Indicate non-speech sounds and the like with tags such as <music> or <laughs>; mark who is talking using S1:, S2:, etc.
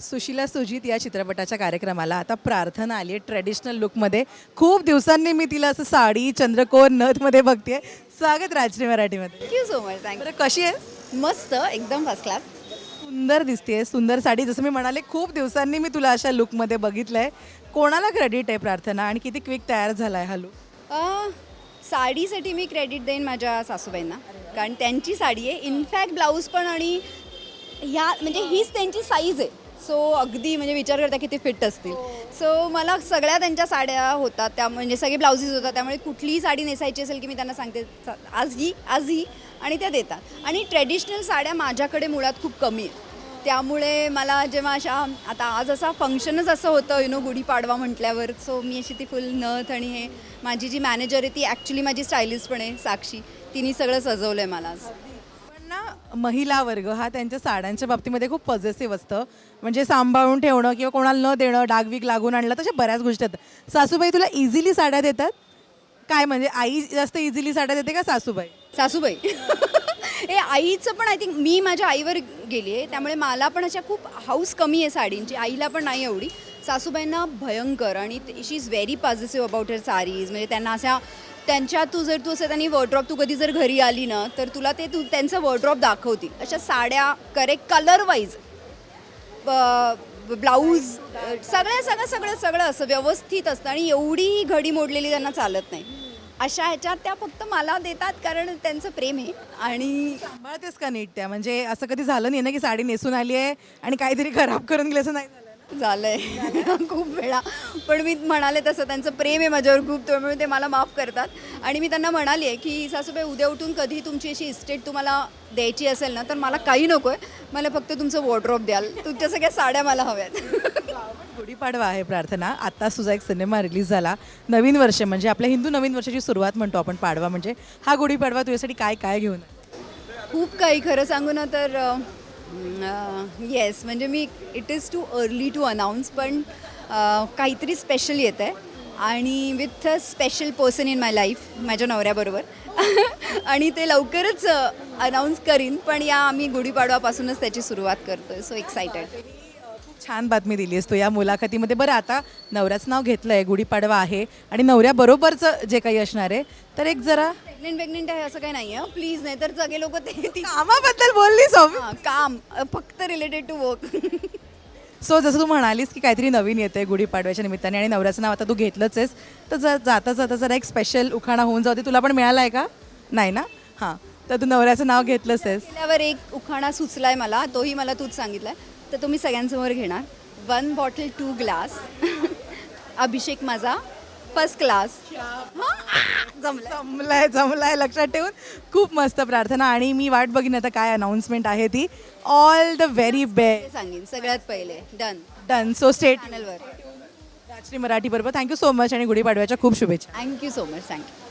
S1: सुशिला सुजित या चित्रपटाच्या कार्यक्रमाला आता प्रार्थना आली आहे ट्रेडिशनल लुकमध्ये खूप दिवसांनी मी तिला असं साडी चंद्रकोर नथमध्ये बघते स्वागत राजनी मराठीमध्ये.
S2: थँक्यू सो मच थँक्यू
S1: बरं कशी आहे?
S2: मस्त एकदम फर्स्ट क्लास
S1: सुंदर दिसते सुंदर साडी. जसं मी म्हणाले खूप दिवसांनी मी तुला अशा लुकमध्ये बघितलं आहे कोणाला क्रेडिट आहे प्रार्थना आणि किती क्विक तयार झाला आहे हा लुक
S2: साडीसाठी मी क्रेडिट देईन माझ्या सासूबाईंना. कारण त्यांची साडी आहे. इनफॅक्ट ब्लाऊज पण आणि ह्या म्हणजे हीच त्यांची साईज आहे. सो अगदी म्हणजे विचार करता किती फिट असतील. सो मला सगळ्या त्यांच्या साड्या होतात त्या म्हणजे सगळे ब्लाउजेस होतात त्यामुळे कुठलीही साडी नेसायची असेल की मी त्यांना सांगते "चा- आज ही आज ही आणि त्या देतात. आणि ट्रेडिशनल साड्या माझ्याकडे मुळात खूप कमी आहेत. त्यामुळे मला जेव्हा अशा आता आज असा फंक्शनच असं होतं यु नो गुढीपाडवा म्हटल्यावर सो मी अशी ती फुल नथ आणि हे माझी जी मॅनेजर आहे ती ॲक्च्युली माझी स्टायलिस्ट पण आहे साक्षी. तिने सगळं सजवलं आहे मला
S1: ना महिला वर्ग हा त्यांच्या साड्यांच्या बाबतीमध्ये खूप पॉझिटिव्ह असतं. म्हणजे सांभाळून ठेवणं किंवा कोणाला न देणं डागवीक लागून आणलं तशा बऱ्याच गोष्टी आहेत. सासूबाई तुला इझिली साड्या देतात? काय म्हणजे आई जास्त इझिली साड्या देते का सासूबाई?
S2: सासूबाई. <laughs> हे आईचं पण आय थिंक मी माझ्या आईवर गेली आहे त्यामुळे मला पण अशा खूप हाऊस कमी आहे साडींची. आईला पण नाही एवढी. सासूबाईंना भयंकर आणि she is very positive about her sarees म्हणजे त्यांना अशा त्यांच्या तू जर तू असं त्यांनी वॉर्ड्रॉप तू कधी जर घरी आली ना तर तुला ते तू त्यांचं वॉर्ड्रॉप दाखवतील. अशा साड्या करेक्ट कलरवाईज ब्लाऊज सगळं सगळं सगळं सगळं असं व्यवस्थित असतं आणि एवढी घडी मोडलेली त्यांना चालत नाही. अशा ह्याच्यात त्या फक्त मला देतात कारण त्यांचं प्रेम आहे. आणि
S1: सांभाळतेस का नीट त्या? म्हणजे असं कधी झालं नाही ना की साडी नेसून आली आहे आणि काहीतरी खराब करून गेली असं नाही झालं?
S2: झालंय. <laughs> खूप वेळा. पण मी म्हणाले तसं त्यांचं प्रेम आहे माझ्यावर खूप त्यामुळे ते मला माफ करतात. आणि मी त्यांना म्हणाली आहे की सासूबाई उद्या उठून कधी तुमची अशी इस्टेट तुम्हाला द्यायची असेल ना तर मला काही नको आहे मला फक्त तुमचं वॉर्ड्रॉप द्याल. तुमच्या सगळ्या साड्या मला हव्यात. <laughs>
S1: गुढीपाडवा आहे प्रार्थना. आता तुझा एक सिनेमा रिलीज झाला. नवीन वर्ष म्हणजे आपल्या हिंदू नवीन वर्षाची सुरुवात म्हणतो आपण पाडवा. म्हणजे हा गुढीपाडवा तुझ्यासाठी काय काय घेऊन?
S2: खूप काही. खरं सांगू ना तर येस म्हणजे मी it is too early to announce पण काहीतरी स्पेशल येत आहे. आणि with a special person in my life माझ्या नवऱ्याबरोबर. <laughs> आणि ते लवकरच अनाऊन्स करीन पण या आम्ही गुढीपाडवापासूनच त्याची सुरुवात करतोय. सो एक्सायटेड
S1: छान बातमी दिलीस तू या मुलाखतीमध्ये. बरं आता नवऱ्याचं नाव घेतलं आहे गुढीपाडवा आहे आणि नवऱ्याबरोबरचं जे काही असणार आहे तर एक जरा
S2: प्रेग्नेंट प्रेग्नेंट आहे असं काही नाही आहे. प्लीज नाही तर सगळे लोक ते ती-
S1: कामाबद्दल बोललीस
S2: हां, काम अ, फक्त रिलेटेड टू वर्क
S1: सो जसं तू म्हणालीस की काहीतरी नवीन येतंय गुढीपाडव्याच्या निमित्ताने आणि नवऱ्याचं नाव आता तू घेतलंच आहेस तर ज जाता जाता जरा एक स्पेशल उखाणा होऊन जाऊ दे. तुला पण मिळाला आहे का? नाही ना? हां. तर तू नवऱ्याचं नाव घेतलंच आहेस.
S2: गेल्यावर एक उखाणा सुचलाय मला तोही मला तूच सांगितलाय. तर तो मी सगळ्यांसमोर घेणार. One bottle two glass Abhishek माझा फर्स्ट क्लास जमलं
S1: जमलाय. जमलाय लक्षात ठेवून खूप मस्त प्रार्थना आणि मी वाट बघीन आता काय अनाऊन्समेंट आहे ती. ऑल द व्हेरी बेस्ट
S2: सांगेन सगळ्यात पहिले. डन
S1: डन सो स्टेट
S2: चॅनलवर
S1: राजश्री मराठी बरोबर. थँक्यू सो मच आणि गुढीपाडव्याच्या खूप शुभेच्छा.
S2: Thank you so much thank you